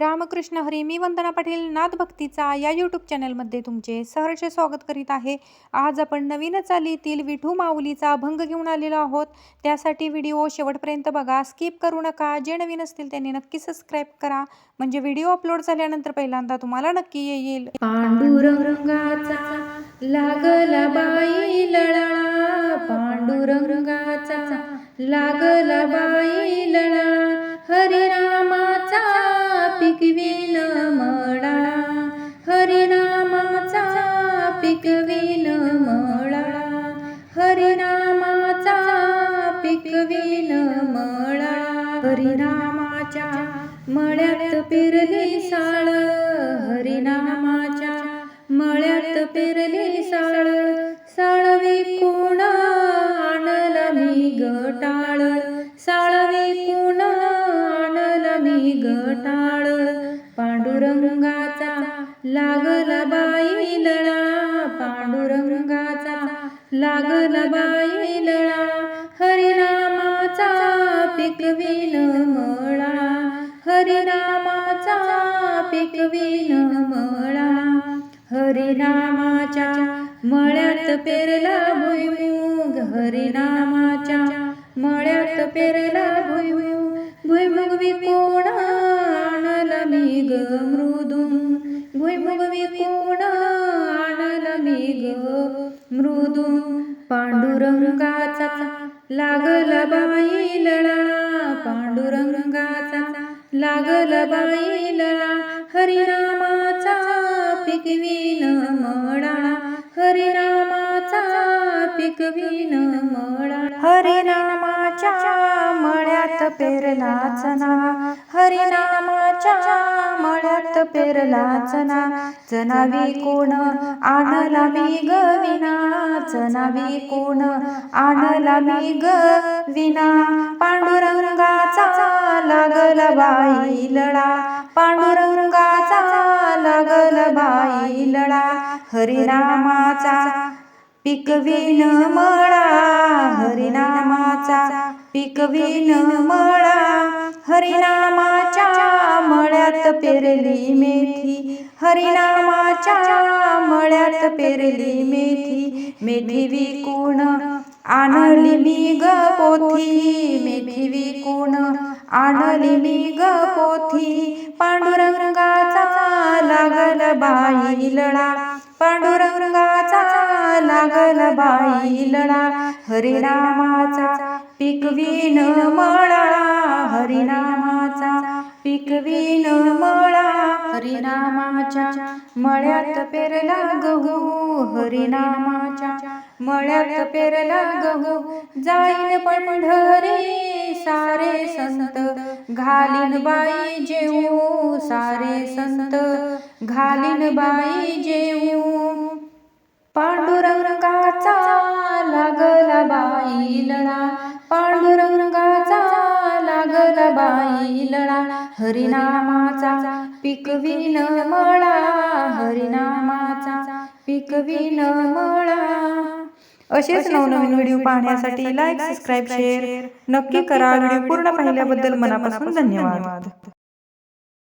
रामकृष्ण हरी मी वंदना पाटील नाथ भक्तीचा या यूट्यूब चॅनलमध्ये तुमचे सहर्ष स्वागत करीत आहे. आज आपण नवीन चालीतील विठू माऊलीचा अभंग घेऊन आलेलो आहोत. त्यासाठी व्हिडिओ शेवटपर्यंत बघा स्किप करू नका. जे नवीन असतील त्यांनी नक्की सबस्क्राईब करा. म्हणजे व्हिडिओ अपलोड झाल्यानंतर पहिल्यांदा तुम्हाला नक्की येईल. पांडुरंगाचा लागला बाई लळा. पांडुरंगाचा लागला बाई लळा. हरिनामाचा पिकवीन मळा. हरिनामाच्या मळ्यात पेरले साळ. हरिनामाच्या मळ्यात पेरले साळ. साळवे कोण आणला मी गटाळ? साळवे कोण आणला मी गटाळ? पांडुरंगाचा लागला बाई लागला बाई लळा हरिनामाचा पिकवीन मळा. हरिनामाचा पिकवीन मळा. हरिनामाच्या मळ्यात पेरला भुईमुग हरिनामाच्या मळ्यात पेरला भुईमुग. भुईमुग विकोण आणल मी ग मृदुंग भुईमुग विकोण आणल मी ग मृदू पांडुरंगाचा लागल बाई लळा. पांडुरंगाचा लागल बाई लळा. हरिरामाचा पिकवीन मळा. हरिरामाचा पिकवीन मळा. हरिरामाच्या मळ्यात पेरला चना हरिनामाच्या पेरला चना चनावी कोण आणला मी गविना चनावी कोण आणला मी विना? पांडुरंगाचा लागल बाई लढा पांडुरंगाचा लागल बाई लढा हरिनामाचा पिकवीन मळा हरिनामाचा पिकवीन मळा हरिनामाच्या मळ्यात पेरली मेथी. हरिनामाच्या मळ्यात पेरली मेथी. मेथी विकून आणली मी ग पोथी. मेथी विकून आणली मी ग पोथी. पांडुरंगाचा लागल बाई लढा पांडुरंगाचा लागल बाई लढा हरिनामाचा पिकवीन मळ पिकवीन मळा हरिनामाच्या मळ्यात पेरला गहू. हरिनामाच्या मळ्यात पेरला गहू. जाईन पंढरी सारे संत घालीन बाई जेऊ. सारे संत घालीन बाई जेऊ. पांडुरंगाचा लागला बाई लढा पांडुरंगाचा बाई लळा हरिनामाचा पिकवीन मळा हरिनामाचा पिकवीन मळा. असेच नवनवीन व्हिडिओ पाहण्यासाठी लाईक सबस्क्राईब शेअर नक्की करा व्हिडिओ पूर्ण पाहिल्याबद्दल मनापासून धन्यवाद.